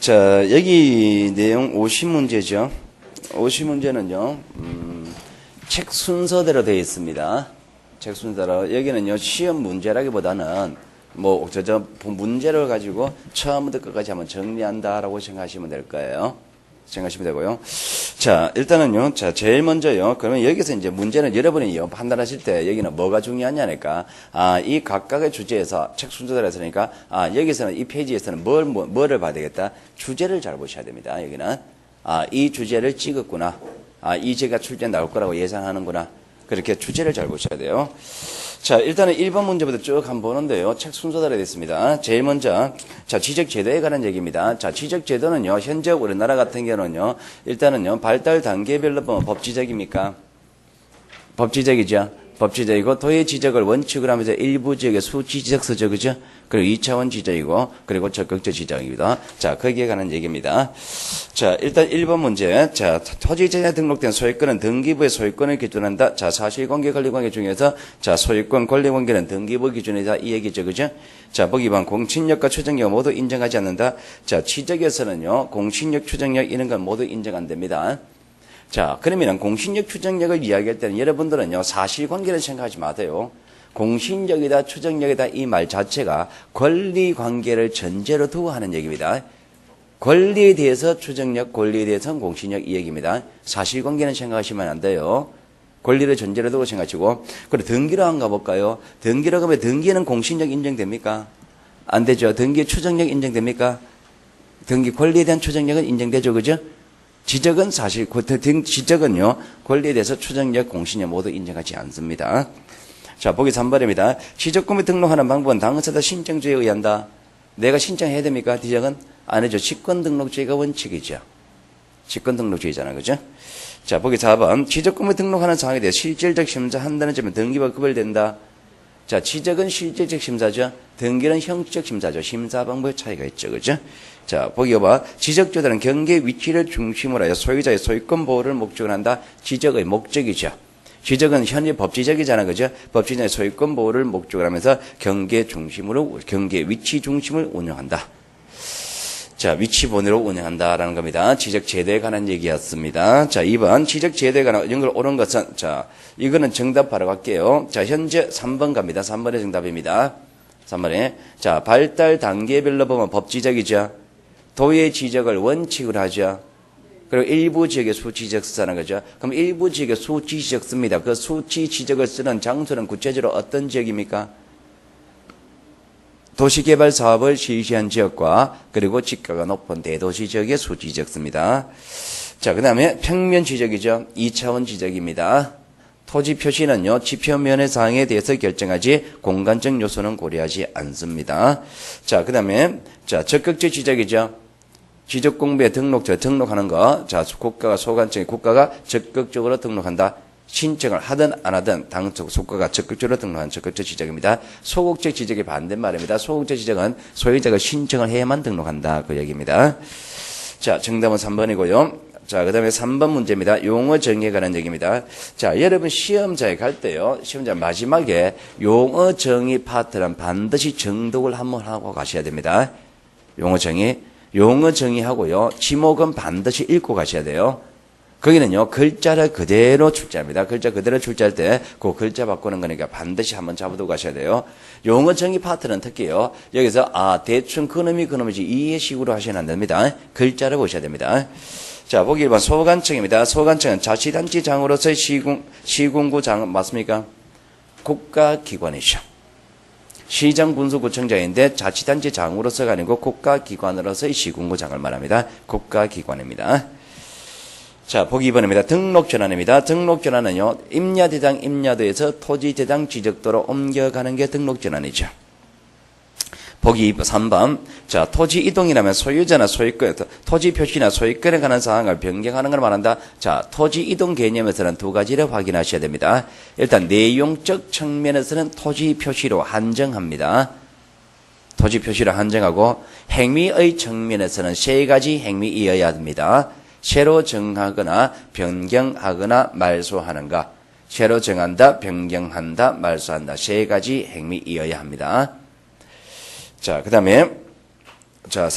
자, 여기 내용 50문제죠. 50문제는요, 음, 책 순서대로 되어 있습니다. 책 순서대로. 여기는요, 시험 문제라기보다는 뭐, 저, 저, 문제를 가지고 처음부터 끝까지 한번 정리한다라고 생각하시면 될 거예요. 생각하시면 되고요. 자, 일단은요, 자, 제일 먼저요. 그러면 여기서 이제 문제는 여러분이 판단하실 때 여기는 뭐가 중요하냐니까, 아, 이 각각의 주제에서 책 순서대로 했으니까, 아, 여기서는 이 페이지에서는 뭘, 뭐, 뭐를 봐야 되겠다? 주제를 잘 보셔야 됩니다. 여기는. 아, 이 주제를 찍었구나. 아, 이 제가 출제 나올 거라고 예상하는구나. 그렇게 주제를 잘 보셔야 돼요. 자, 일단은 1번 문제부터 쭉 한번 보는데요. 책 순서대로 되어 있습니다. 제일 먼저, 자, 지적제도에 관한 얘기입니다. 자, 지적제도는요, 현재 우리나라 같은 경우는요, 일단은요, 발달 단계별로 보면 법지적입니까? 법지적이죠. 법지적이고 도의 지적을 원칙으로 하면서 일부 지역의 수치 지적서죠. 그죠? 그리고 2차원 지적이고 그리고 적극적 지적입니다. 자, 거기에 관한 얘기입니다. 자, 일단 1번 문제. 자, 토지재에 등록된 소유권은 등기부의 소유권을 기준한다. 자, 사실관계 권리관계 중에서 자, 소유권 권리관계는 등기부 기준이다. 이 얘기죠. 그죠? 자, 보기 반 공신력과 추정력 모두 인정하지 않는다. 자, 취적에서는요. 공신력, 추정력 이런 건 모두 인정 안 됩니다. 자, 그러면 공신력 추정력을 이야기할 때는 여러분들은요, 사실관계를 생각하지 마세요. 공신력이다, 추정력이다 이 말 자체가 권리 관계를 전제로 두고 하는 얘기입니다. 권리에 대해서 추정력, 권리에 대해서는 공신력 이 얘기입니다. 사실관계는 생각하시면 안 돼요. 권리를 전제로 두고 생각하시고, 그리고 등기로 한가 볼까요? 등기로 가면 등기는 공신력 인정됩니까? 안 되죠. 등기 추정력 인정됩니까? 등기 권리에 대한 추정력은 인정되죠. 그죠? 지적은 사실 그등 지적은요 권리에 대해서 추정력 공신력 모두 인정하지 않습니다. 자 보기 3번입니다. 지적금을 등록하는 방법은 당사자 신청주에 의한다. 내가 신청해야 됩니까? 지적은 안 해죠. 직권등록주의가 원칙이죠. 직권등록주의잖아, 그죠? 자 보기 4번 지적금을 등록하는 상황에 대해 실질적 심사 한다는 점은 등기부가 구별된다. 자, 지적은 실질적 심사죠. 등기는 형식적 심사죠. 심사 방법의 차이가 있죠. 그죠? 자, 보기 봐. 지적조사는 경계 위치를 중심으로 하여 소유자의 소유권 보호를 목적으로 한다. 지적의 목적이죠. 지적은 현재 법지적이잖아. 그죠? 법지적인 소유권 보호를 목적으로 하면서 경계 중심으로, 경계 위치 중심을 운영한다. 자, 위치 번호로 운영한다라는 겁니다. 지적 제도에 관한 얘기였습니다. 자, 2번 지적 제도에 관한 연결 옳은 것은 자, 이거는 정답 바로 갈게요. 자, 현재 3번 갑니다. 3번의 정답입니다. 3번에 자, 발달 단계별로 보면 법지적이죠. 도의 지적을 원칙으로 하죠. 그리고 일부 지역의 수치 지적 쓰는 거죠. 그럼 일부 지역의 수치 지적 씁니다. 그 수치 지적을 쓰는 장소는 구체적으로 어떤 지역입니까? 도시개발 사업을 실시한 지역과 그리고 지가가 높은 대도시 지역의 수지 지적습니다. 자, 그 다음에 평면 지적이죠. 2차원 지적입니다. 토지 표시는요, 지표면의 사항에 대해서 결정하지 공간적 요소는 고려하지 않습니다. 자, 그 다음에, 자, 적극적 지적이죠. 지적 공부에 등록자 등록하는 거. 자, 국가가 소관청에 국가가 적극적으로 등록한다. 신청을 하든 안 하든 당 속가가 적극적으로 등록한 적극적 지적입니다. 소극적 지적의 반대말입니다. 소극적 지적은 소유자가 신청을 해야만 등록한다. 그 얘기입니다. 자, 정답은 3번이고요. 자, 그 다음에 3번 문제입니다. 용어 정의에 관한 얘기입니다. 자, 여러분 시험자에 갈 때요. 시험자 마지막에 용어 정의 파트는 반드시 정독을 한번 하고 가셔야 됩니다. 용어 정의. 용어 정의하고요. 지목은 반드시 읽고 가셔야 돼요. 거기는요, 글자를 그대로 출제합니다. 글자 그대로 출제할 때, 그 글자 바꾸는 거니까 반드시 한번 잡아두고 가셔야 돼요. 용어 정의 파트는 특히요, 여기서, 아, 대충 그놈이 그놈이지, 이해식으로 하시면 안 됩니다. 글자를 보셔야 됩니다. 자, 보기 1번 소관청입니다. 소관청은 자치단체장으로서의 시군, 시군구장, 맞습니까? 국가기관이죠. 시장 군수구청장인데 자치단체장으로서가 아니고 국가기관으로서의 시군구장을 말합니다. 국가기관입니다. 자, 보기 2번입니다. 등록 전환입니다. 등록 전환은요, 임야대장 임야도에서 토지대장 지적도로 옮겨가는 게 등록 전환이죠. 보기 3번. 자, 토지 이동이라면 소유자나 소유권, 토지 표시나 소유권에 관한 사항을 변경하는 걸 말한다. 자, 토지 이동 개념에서는 두 가지를 확인하셔야 됩니다. 일단, 내용적 측면에서는 토지 표시로 한정합니다. 토지 표시로 한정하고, 행위의 측면에서는 세 가지 행위이어야 합니다. 새로 정하거나 변경하거나 말소하는가. 새로 정한다, 변경한다, 말소한다. 세 가지 행위 이어야 합니다. 자, 그 다음에, 자,